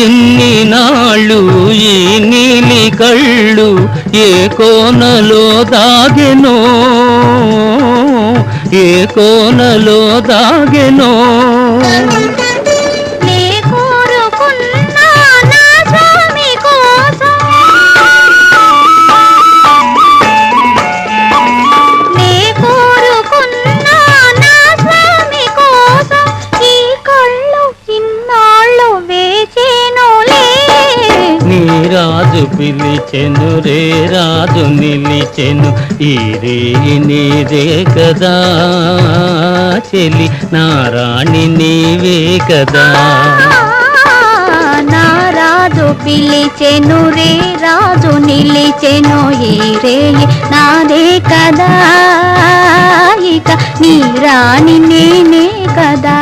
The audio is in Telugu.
ఎన్ని నాళ్ళు ఈ నీలి కళ్ళు ఏ కోనలో దాగెనో? ఏ కోనలో దాగెనో? రాజు పిలిచెను రే రాజు నిలిచెను ఈ రే నీదే కదా. చెలి నారాణి నీవే కదా. నారాజు పిలిచెను రే రాజు నిలిచెను ఈ రే నాదే కదా. ఇక నీ రాణి నేనే కదా.